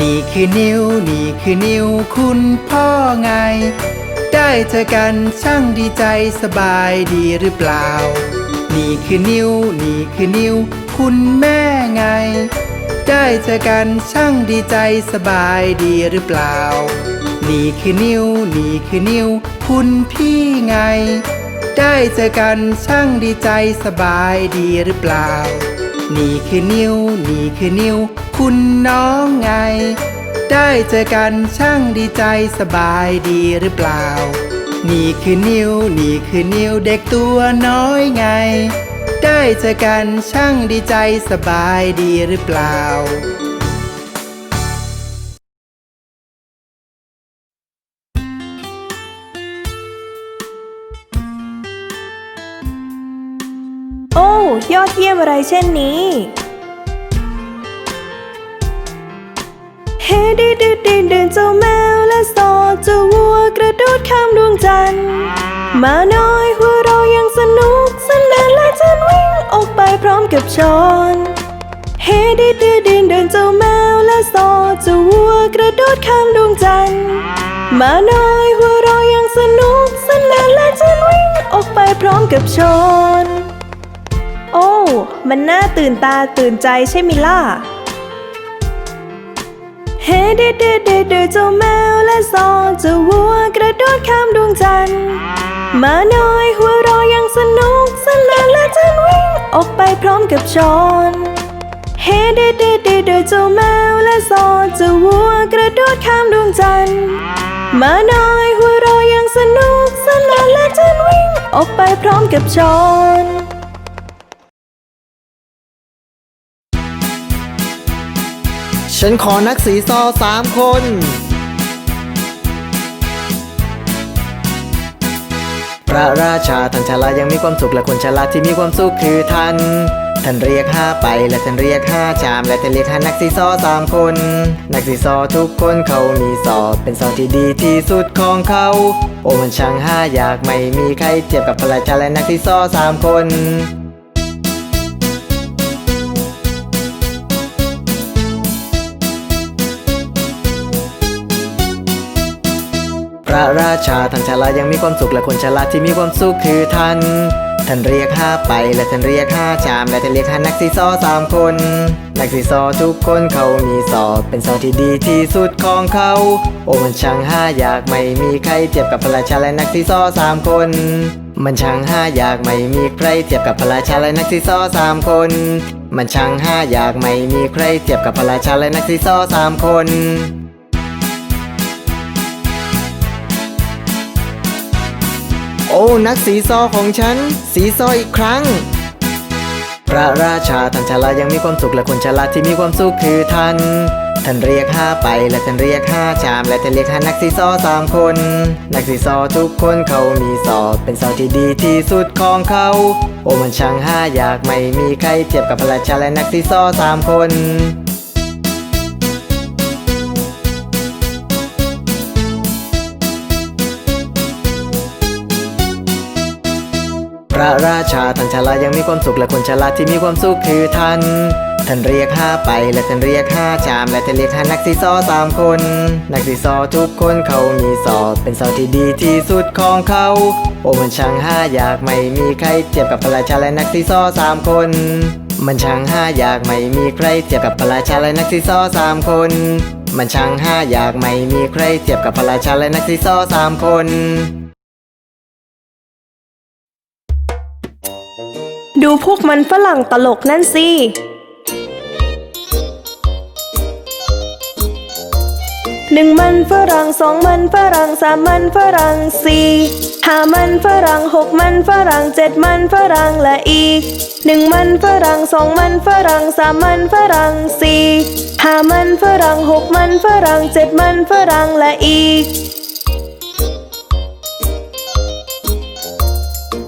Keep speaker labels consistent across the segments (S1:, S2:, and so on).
S1: นี่คือนิ้ว นี่คือนิ้วคุณพ่อไง ได้เจอกันช่างดีใจสบายดีหรือเปล่า นี่คือนิ้ว นี่คือนิ้ว คุณแม่ไง ได้เจอกันช่างดีใจสบายดีหรือเปล่า นี่คือนิ้ว นี่คือนิ้ว คุณพี่ไง ได้เจอกันช่างดีใจสบายดีหรือเปล่า นี่คือนิ้ว นี่คือนิ้ว คุณน้องไง ได้เจอกันช่างดีใจสบายดีหรือเปล่า นี่คือนิ้วนี่คือนิ้วเด็กตัวน้อยไง ได้เจอกันช่างดีใจสบายดีหรือเปล่า
S2: โอ้ยอดเยี่ยมอะไรเช่นนี้ เฮดิดิดินเดินเจ้าแมวและสอดเจ้าวัวกระโดดข้ามดวงจันทร์มาน้อยหัวเรายังสนุกสนานและฉันวิ่งออกไปพร้อมกับช้อนเฮดิดิดินเดินเจ้าแมวและสอดเจ้าวัวกระโดดข้ามดวงจันทร์มาน้อยหัวเรายังสนุกสนานและฉันวิ่งออกไปพร้อมกับช้อนโอ้มันน่าตื่นตาตื่นใจใช่ไหมล่ะ เฮ้เด็ดเด็ดเด็ดเด็ดเจ้าแมวและซอเจ้าวัวกระโดดข้ามดวงจันทร์มาน้อยหัวเราะยังสนุกสนานและฉันวิ่งออกไปพร้อมกับชอนเฮ้เด็ดเด็ดเด็ดเด็ดเจ้าแมวและซอเจ้าวัวกระโดดข้ามดวงจันทร์มาน้อยหัวเราะยังสนุกสนานและฉันวิ่งออกไปพร้อมกับชอน
S3: ฉันขอนักสีซอสามคน พระราชาท่านฉลายังมีความสุขและคนฉลาที่มีความสุขคือท่าน ท่านเรียกห้าไปและท่านเรียกห้าจาม และท่านเรียกห้านักสีซอสามคน นักสีซอทุกคนเขามีสอเป็นสอที่ดีที่สุดของเขา โอ้มันช่างห้าอยากไม่มีใครเทียบกับพระราชาและนักสีซอสามคน ระราชาท่านฉลายังมีความสุขและคนฉลาที่มีความสุขคือท่าน ท่านเรียกห้าไปและท่านเรียกห้าจาม และท่านเรียกห้านักสีซอสามคน นักสีซอทุกคนเขามีสอเป็นสอที่ดีที่สุดของเขา โอ้มันช่างห้าอยากไม่มีใครเทียบกับพระราชาและนักสีซอสามคน มันช่างห้าอยากไม่มีใครเทียบกับพระราชาและนักสีซอสามคน มันช่างห้าอยากไม่มีใครเทียบกับพระราชาและนักสีซอสามคน อ้นักสีซอของฉัน สีซออีกครั้ง พระราชาท่านฉลายังมีความสุขและคนฉลาที่มีความสุขคือท่านท่านเรียกห้าไปและท่านเรียกห้าจาม และท่านเรียกห้านักสีซอสามคน นักสีซอทุกคนเขามีสอเป็นสอที่ดีที่สุดของเขา โอ้มันช่างห้าอยากไม่มีใครเทียบกับพระราชาและนักสีซอสามคน ระราชาท่านฉลายังมีความสุขและคนฉลาที่มีความสุขคือท่านท่านเรียกห้าไปและท่านเรียกห้าจาม และท่านเรียกห้านักสีซอสามคน นักสีซอทุกคนเขามีสอเป็นสอที่ดีที่สุดของเขา โอ้มันช่างห้าอยากไม่มีใครเทียบกับพระราชาและนักสีซอสามคน มันช่างห้าอยากไม่มีใครเทียบกับพระราชาและนักซีซอสามคน มันช่างห้าอยากไม่มีใครเทียบกับพระราชาและนักซีซอสามคน
S2: ดูพวกมันฝรั่งตลกนั่นสิหนึ่งมันฝรั่งสองมันฝรั่งสามมันฝรั่งสี่ห้ามันฝรั่งหกมันฝรั่งเจ็ดมันฝรั่งและอีกหนึ่งมันฝรั่งสองมันฝรั่งสามมันฝรั่งสี่ห้ามันฝรั่งหกมันฝรั่งเจ็ดมันฝรั่งและอีก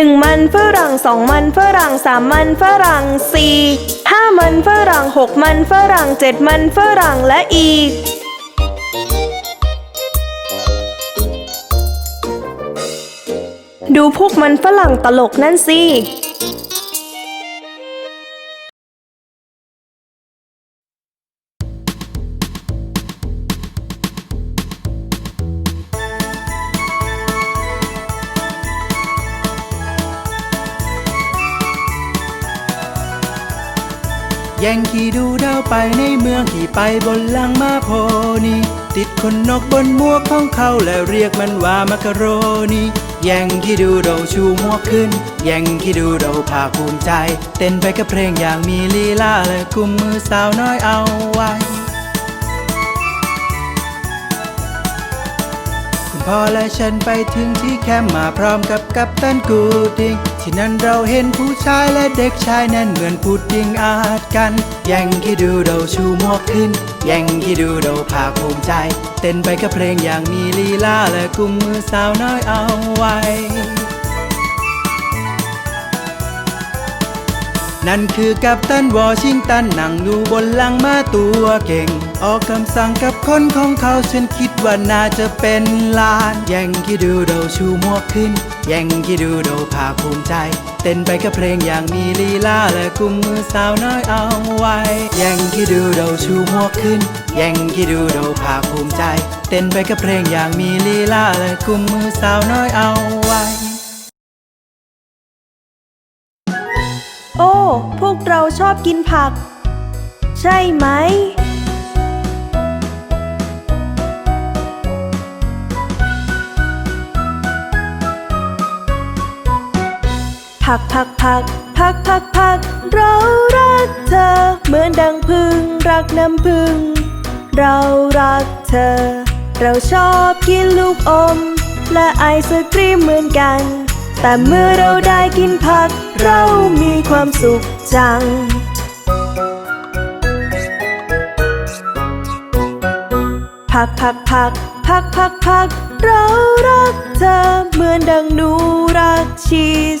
S2: หนึ่งมันฝรั่งสองมันฝรั่งสามมันฝรั่งสี่ห้ามันฝรั่งหกมันฝรั่งเจ็ดมันฝรั่งและอีกดูพวกมันฝรั่งตลกนั่นสิ
S1: แย่งขี่ดูดาวไปในเมืองขี่ไปบนหลังมาโพนีติดคนนกบนหมวกของเขาแล้วเรียกมันว่ามักโรนีแย่งขี่ดูเราชูหมวกขึ้น แย่งขี่ดูเราภาคภูมิใจ เต้นไปกับเพลงอย่างมีลีลาและกุมมือสาวน้อยเอาไว้คุณพ่อและฉันไปถึงที่แคมป์มาพร้อมกับกัปตันกูดิง ที่นั่นเราเห็นผู้ชายและเด็กชายนั้นเหมือนพุดดิ้งอาจกัน แย่งที่ดูเราชูหมวกขึ้น แย่งที่ดูเราภาคภูมิใจ เต้นไปกับเพลงอย่างมีลีลาและกุมมือสาวน้อยเอาไว้นั่นคือกัปตันวอชิงตันนั่งอยู่บนหลังม้าตัวเก่ง ออกคำสั่งกับคนของเขาฉันคิดว่าน่าจะเป็นลาน แย่งกิดูโดชูหมวกขึ้น แย่งกิดูโดภาคภูมิใจ เต้นไปกับเพลงอย่างมีลีลาและกุมมือสาวน้อยเอาไว้ แย่งกิดูโดชูหมวขึ้น แย่งกิดูโดภาคภูมิใจ เต้นไปกับเพลงอย่างมีลีลาและกุมมือสาวน้อยเอาไว้
S2: โอ้ พวกเราชอบกินผัก ใช่ไหม ผักผักผักผักผักผักเรารักเธอ เหมือนดังพึ่งรักน้ำพึ่ง เรารักเธอ เราชอบกินลูกอม และไอศกรีมเหมือนกัน แต่เมื่อเราได้กินผัก เรามีความสุขจังผักผักผักผักผักผักเรารักเธอ เหมือนดังหนูรักชีส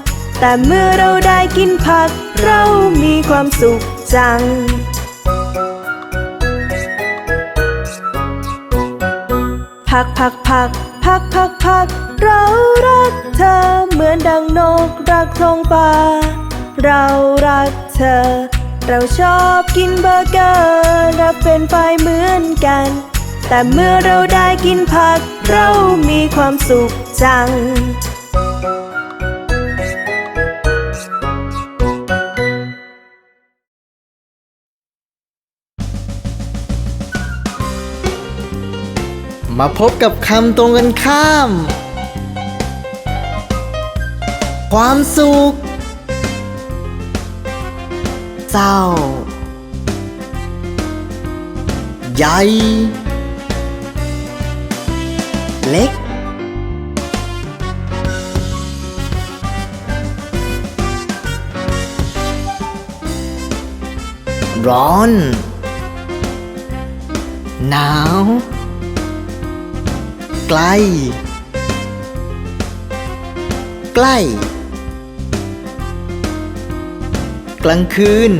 S2: แต่เมื่อเราได้กินผัก เรามีความสุขจัง ผักผักผักผักผักผัก เรารักเธอเหมือนดังนกรักท้องฟ้า เรารักเธอ เราชอบกินเบอร์เกอร์และเป็นไฟรายเหมือนกัน แต่เมื่อเราได้กินผัก เรามีความสุขจัง
S3: มาพบกับคำตรงกันข้าม ความสุข เศร้า ใหญ่ เล็กร้อน หนาว ไกล ใกล้ กลางคืน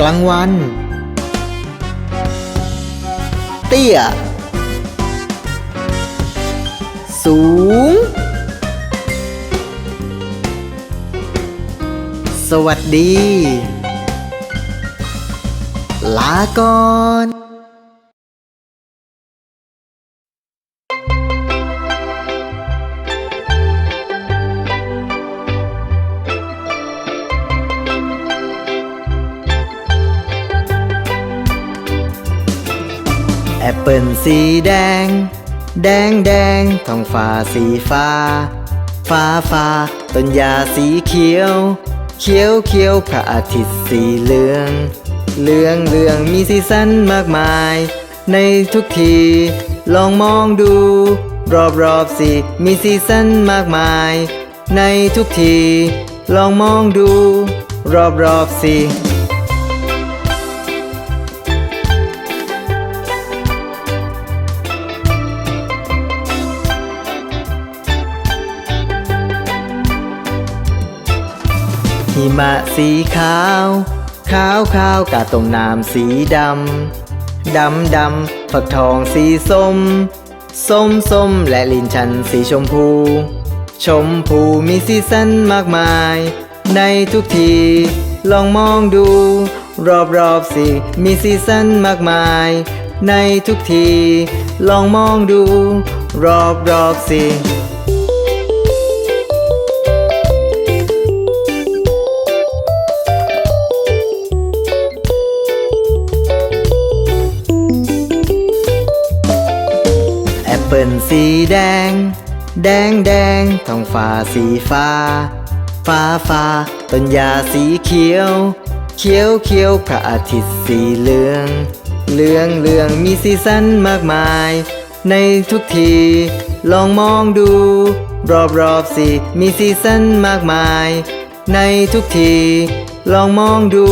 S3: กลางวัน เตี้ย สูง สวัสดี ลาก่อน เปิลสีแดง แดงแดงท้องฟ้าสีฟ้า ฟ้าฟ้าต้นหญ้าสีเขียว เขียวเขียวพระอาทิตย์สีเหลือง เหลืองเหลืองมีสีสันมากมาย ในทุกที ลองมองดู รอบรอบสิมีสีสันมากมาย ในทุกที ลองมองดู รอบรอบสิ หิมะสีขาว ขาวขาวกาต้มน้ำสีดำ ดำดำฝักทองสีส้ม ส้มส้มและลินชันสีชมพู ชมพูมีสีสันมากมาย ในทุกที ลองมองดู รอบรอบสิมีสีสันมากมาย ในทุกที ลองมองดู รอบรอบสิ เปิลสีแดง แดงแดงท้องฟ้าสีฟ้า ฟ้าฟ้าต้นหญ้าสีเขียว เขียวเขียวพระอาทิตย์สีเหลือง เหลืองเหลืองมีสีสันมากมาย ในทุกที ลองมองดู รอบรอบสิมีสีสันมากมาย ในทุกที ลองมองดู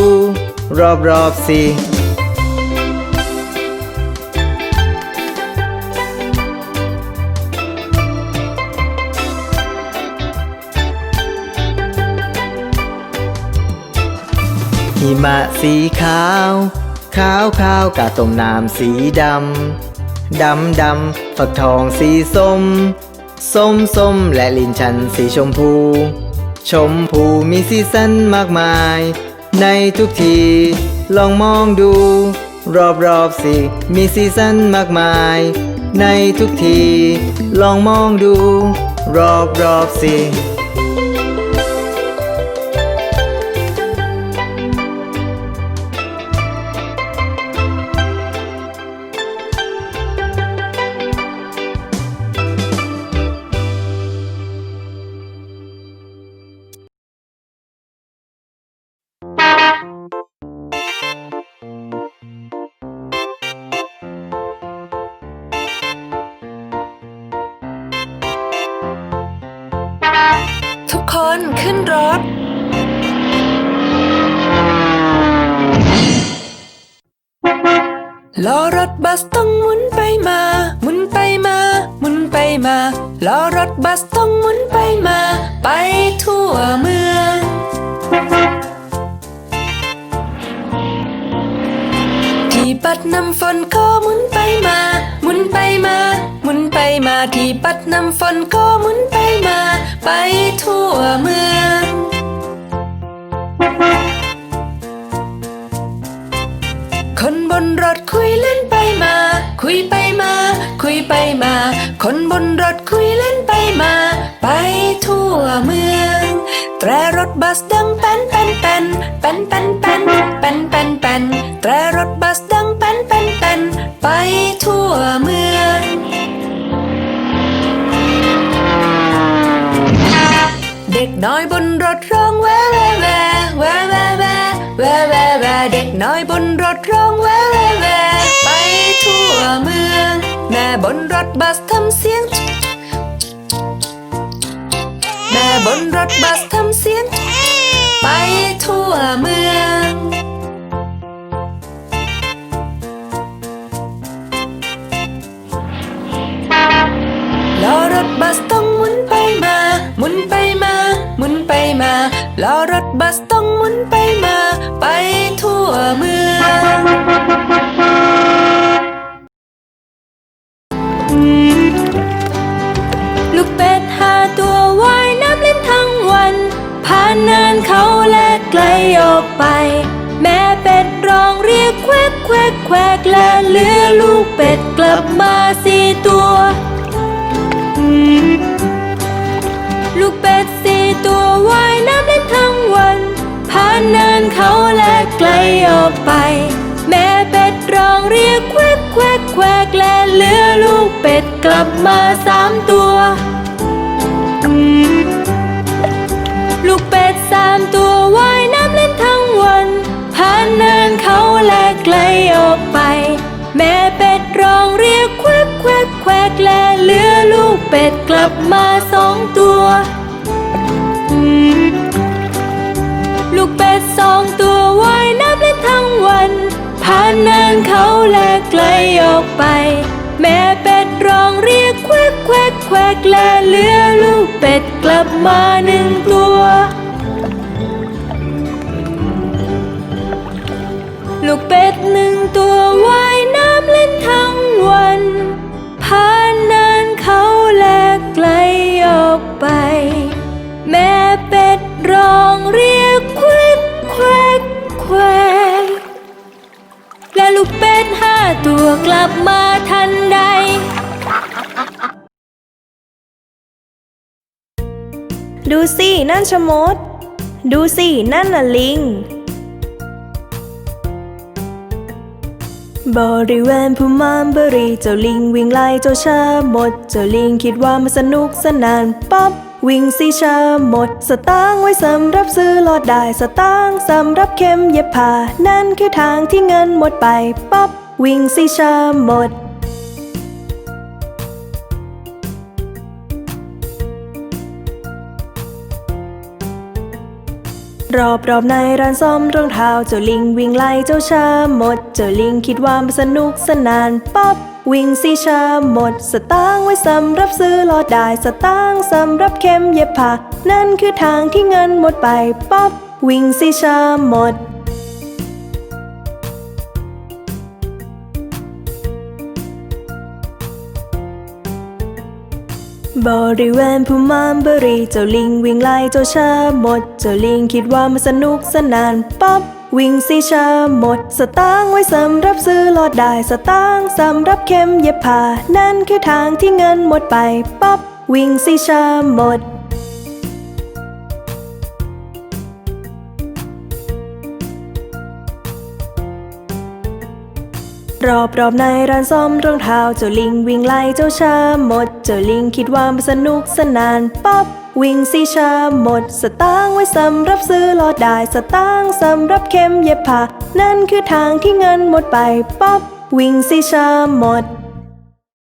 S3: รอบรอบสิ หิมะสีขาว ขาวขาวกาต้มน้ำสีดำ ดำดำฝักทองสีส้ม ส้มส้มและลินชันสีชมพู ชมพูมีสีสันมากมาย ในทุกที ลองมองดู รอบรอบสิมีสีสันมากมาย ในทุกที ลองมองดู รอบรอบสิ
S4: มาล้อรถบัสต้องหมุนไปมา ไปทั่วเมือง ที่ปัดน้ำฝนก็หมุนไปมา หมุนไปมา หมุนไปมาที่ปัดน้ำฝนก็หมุนไปมา ไปทั่วเมืองคนบนรถคุยเล่น มา คุยไปมา คุยไปมา คนบนรถคุยเล่นไปมา ไปทั่วเมือง แตรรถบัสดังแป้นแป้นแป้นแป้นแป้นแป้นแป้นแป้นแป้นแตรรถบัสดังแป้นแป้นแป้นไปทั่วเมืองเด็กน้อยบนรถร้องแวแวแวแวแวแวแวแวแวเด็กน้อยบนรถ วเมือง แม่บนรถบัสทำเสียง แม่บนรถบัสทำเสียง ไปทั่วเมือง เป็ดกลับมาสี่ตัว ลูกเป็ดสี่ตัวว่ายน้ำเล่นทั้งวัน ผ่านเนินเขาและไกลออกไป แม่เป็ดร้องเรียกแควกแควกแควกและเหลือลูกเป็ดกลับมาสามตัว ลับมาสองตัว ลูกเป็ดสองตัวว่ายน้ำเล่นทั้งวันผ่านเนินเขาและไกลออกไป แม่เป็ดร้องเรียกแควกแควกแควกและเหลือลูกเป็ดกลับมาหนึ่งตัว ลูกเป็ดหนึ่งตัวว่าย ตัวกลับมาทันใด ดูสิ นั่นชะมด ดูสิ นั่นน่ะลิง บริเวณภูมามบรีเจ้าลิงวิ่งไล่เจ้าชาหมด เจ้าลิงคิดว่ามันสนุกสนานป๊อบวิ่งสิชาหมด สตางไว้สำหรับซื้อลอดได้สตางสำหรับเข็มเย็บผ้านั่นคือทางที่เงินหมดไปป๊อบ วิ่งสิชาหมด รอบรอบในร้านซ่อมรองเท้าเจ้าลิงวิ่งไล่เจ้าชาหมด เจ้าลิงคิดว่ามันสนุกสนานป๊อบวิ่งสิชาหมด สตางค์ไว้สำหรับซื้อลอดได้สตางค์สำหรับเข็มเย็บผ้านั่นคือทางที่เงินหมดไปป๊อบวิ่งสิชาหมด บริเวณภูมามบรีเจ้าลิงวิ่งไล่เจ้าชาหมด เจ้าลิงคิดว่ามันสนุกสนานป๊อบวิ่งสิชาหมด สตางค์ไว้สำหรับซื้อลอดได้สตางค์สำหรับเข็มเย็บผ้านั่นคือทางที่เงินหมดไปป๊อบวิ่งสิชาหมด รอบรอบในร้านซ่อมรองเท้าเจ้าลิงวิ่งไล่เจ้าชาหมด เจ้าลิงคิดว่ามันสนุกสนานป๊อบวิ่งสีชาหมด สตางค์ไว้สำหรับซื้อลอดได้สตางค์สำหรับเข็มเย็บผ้านั่นคือทางที่เงินหมดไปป๊อบวิ่งสีชาหมด